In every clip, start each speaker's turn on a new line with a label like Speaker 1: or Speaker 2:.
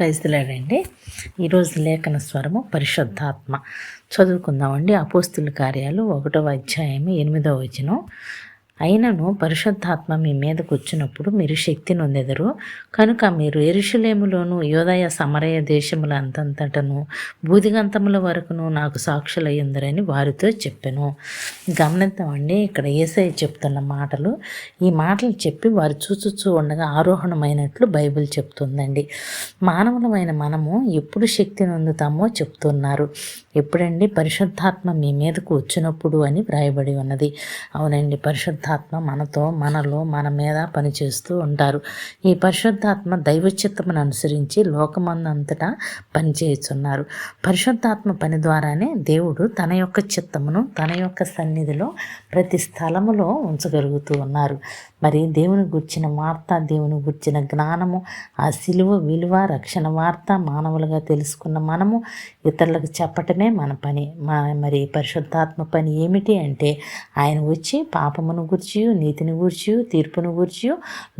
Speaker 1: రైతులాడండి ఈరోజు లేఖన స్వరము పరిశుద్ధాత్మ. చదువుకుందామండి. అపోస్తుల కార్యాలు ఒకటవ అధ్యాయము ఎనిమిదవ వచనం. అయినను పరిశుద్ధాత్మ మీ మీదకు వచ్చినప్పుడు మీరు శక్తి నొందెదరు. కనుక మీరు ఎరుషులేములోను యోదయ సమరయ దేశముల అంతంతటను బూదిగంతముల వరకును నాకు సాక్షులయ్యందరని వారితో చెప్పాను. గమనిద్దామండి ఇక్కడ ఏసై చెప్తున్న మాటలు. ఈ మాటలు చెప్పి వారు చూచుచూ ఉండగా ఆరోహణమైనట్లు బైబిల్ చెప్తుందండి. మానవులమైన మనము ఎప్పుడు శక్తి నొందుతామో చెప్తున్నారు. ఎప్పుడండి? పరిశుద్ధాత్మ మీ మీదకు వచ్చినప్పుడు అని వ్రాయబడి ఉన్నది. అవునండి పరిశుద్ధ పరిశుద్ధాత్మ మనతో మనలో మన మీద పనిచేస్తూ ఉంటారు. ఈ పరిశుద్ధాత్మ దైవచిత్తమును అనుసరించి లోకమందంతటా పనిచేస్తున్నారు పరిశుద్ధాత్మ పని ద్వారానే దేవుడు తన యొక్క చిత్తమును తన యొక్క సన్నిధిలో ప్రతి స్థలములో ఉంచగలుగుతూ ఉన్నారు. మరి దేవుని గుర్చిన వార్త దేవుని గుర్చిన జ్ఞానము ఆ సిలువ విలువ రక్షణ వార్త మానవులుగా తెలుసుకున్న మనము ఇతరులకు చెప్పటమే మన పని. మా మరి పరిశుద్ధాత్మ పని ఏమిటి అంటే ఆయన వచ్చి పాపమును గుర్చి నీతిని గుర్చి తీర్పును గుర్చి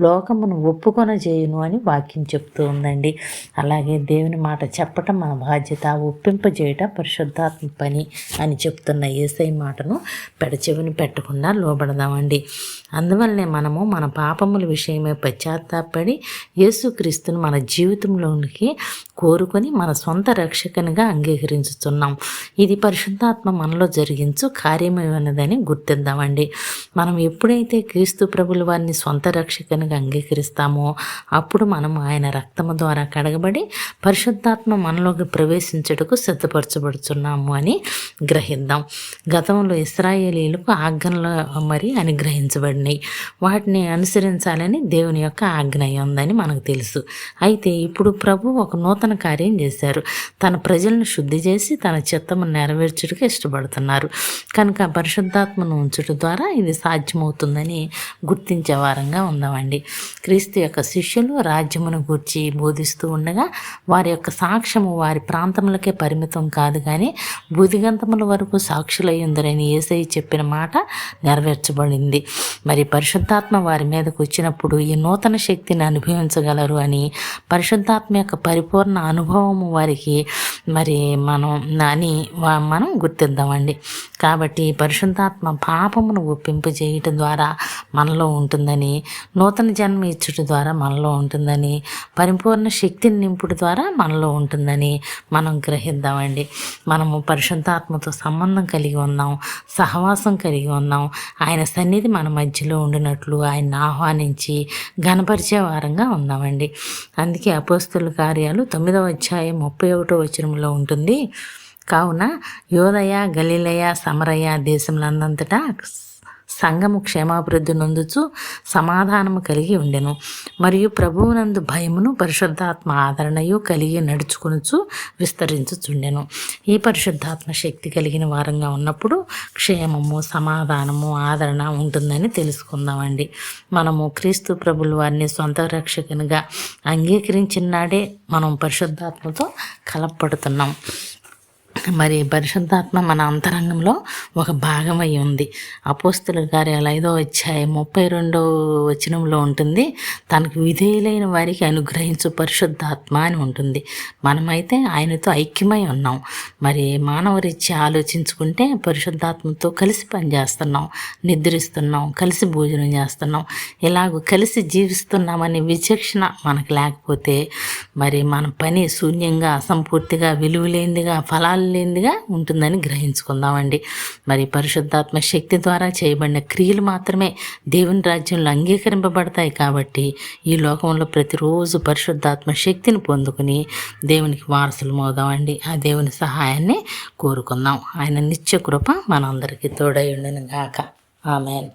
Speaker 1: లోకమును ఒప్పుకొన చేయును అని వాక్యం చెప్తూ ఉందండి. అలాగే దేవుని మాట చెప్పటం మన బాధ్యత ఒప్పింపజేయటం పరిశుద్ధాత్మ పని అని చెప్తున్న ఏసై మాటను పెడచెవిని పెట్టకుండా లోబడదామండి. అందువల్లనే మనము మన పాపముల విషయమై పశ్చాత్తాపడి యేసుక్రీస్తును మన జీవితంలోనికి కోరుకొని మన సొంత రక్షకునిగా అంగీకరించుతున్నాం ఇది పరిశుద్ధాత్మ మనలో జరిగించు కార్యమైనదని గుర్తిద్దామండి. మనం ఎప్పుడైతే క్రీస్తు ప్రభుల వారిని సొంత రక్షకునిగా అంగీకరిస్తామో అప్పుడు మనం ఆయన రక్తము ద్వారా కడగబడి పరిశుద్ధాత్మ మనలోకి ప్రవేశించటకు సిద్ధపరచబడుతున్నాము అని గ్రహిద్దాం. గతంలో ఇస్రాయేలీలకు ఆజ్ఞలో మరి అనుగ్రహించబడినాయి. వాటిని అనుసరించాలని దేవుని యొక్క ఆజ్ఞ ఉందని మనకు తెలుసు. అయితే ఇప్పుడు ప్రభు ఒక నూతన కార్యం చేశారు. తన ప్రజలను శుద్ధి చేసి తన చిత్తము నెరవేర్చుటకు ఇష్టపడుతున్నారు. కనుక పరిశుద్ధాత్మను ఉంచడం ద్వారా ఇది సాధ్యమవుతుందని గుర్తించే వారంగా ఉందామండి. క్రీస్తు యొక్క శిష్యులు రాజ్యమును గూర్చి బోధిస్తూ ఉండగా వారి యొక్క సాక్ష్యము వారి ప్రాంతములకే పరిమితం కాదు కానీ బుధిగంతముల వరకు సాక్షులయ్యుందరని ఏసై చెప్పిన మాట నెరవేర్చబడింది. మరి పరిశుద్ధాత్మ వారి మీదకు వచ్చినప్పుడు ఈ నూతన శక్తిని అనుభవించగలరు అని పరిశుద్ధాత్మ యొక్క పరిపూర్ణ అనుభవము వారికి మరి మనం అని మనం గుర్తిద్దామండి. కాబట్టి పరిశుద్ధాత్మ పాపమును ఒప్పింపు చేయటం ద్వారా మనలో ఉంటుందని నూతన జన్మ ఇచ్చుట ద్వారా మనలో ఉంటుందని పరిపూర్ణ శక్తిని నింపుడు ద్వారా మనలో ఉంటుందని మనం గ్రహిద్దామండి. మనము పరిశుద్ధాత్మతో సంబంధం కలిగి ఉన్నాం సహవాసం కలిగి ఉన్నాం. ఆయన సన్నిధి మన మధ్యలో ఉండినట్లు ఆయన్ని ఆహ్వానించి గణపరిచే వారంగా ఉన్నామండి. అందుకే అపోస్తుల కార్యాలు తొమ్మిదవ అధ్యాయం ముప్పై ఒకటో వచనంలో ఉంటుంది. కావున యోదయ గలిలయ సమరయ అందంతటా సంఘము క్షేమాభివృద్ధి నొందుచు సమాధానము కలిగి ఉండెను. మరియు ప్రభువునందు భయమును పరిశుద్ధాత్మ ఆదరణయు కలిగి నడుచుకునుచు విస్తరించుచుండెను. ఈ పరిశుద్ధాత్మ శక్తి కలిగిన వారంగా ఉన్నప్పుడు క్షేమము సమాధానము ఆదరణ ఉంటుందని తెలుసుకుందామండి. మనము క్రీస్తు ప్రభుల వారిని సొంత రక్షకునిగా అంగీకరించిన నాడే మనం పరిశుద్ధాత్మతో కలపడుతున్నాం మరి పరిశుద్ధాత్మ మన అంతరంగంలో ఒక భాగం అయి ఉంది. అపోస్తుల కార్యాలు ఐదో వచ్చాయి ముప్పై రెండో వచనంలో ఉంటుంది తనకు విధేయులైన వారికి అనుగ్రహించు పరిశుద్ధాత్మ అని ఉంటుంది. మనమైతే ఆయనతో ఐక్యమై ఉన్నాం. మరి మానవరీత్య ఆలోచించుకుంటే పరిశుద్ధాత్మతో కలిసి పనిచేస్తున్నాం నిద్రిస్తున్నాం కలిసి భోజనం చేస్తున్నాం ఇలాగ కలిసి జీవిస్తున్నామనే విచక్షణ మనకు లేకపోతే మరి మన పని శూన్యంగా అసంపూర్తిగా విలువలేనిదిగా ఫలాలు లేనిదిగా ఉంటుందని గ్రహించుకుందామండి. మరి పరిశుద్ధాత్మ శక్తి ద్వారా చేయబడిన క్రియలు మాత్రమే దేవుని రాజ్యంలో అంగీకరింపబడతాయి కాబట్టి ఈ లోకంలో ప్రతిరోజు పరిశుద్ధాత్మ శక్తిని పొందుకుని దేవునికి వారసులు మోదామండి. ఆ దేవుని సహాయాన్ని కోరుకుందాం. ఆయన నిత్య కృప మనందరికీ తోడై ఉండను గాక ఆమెన్.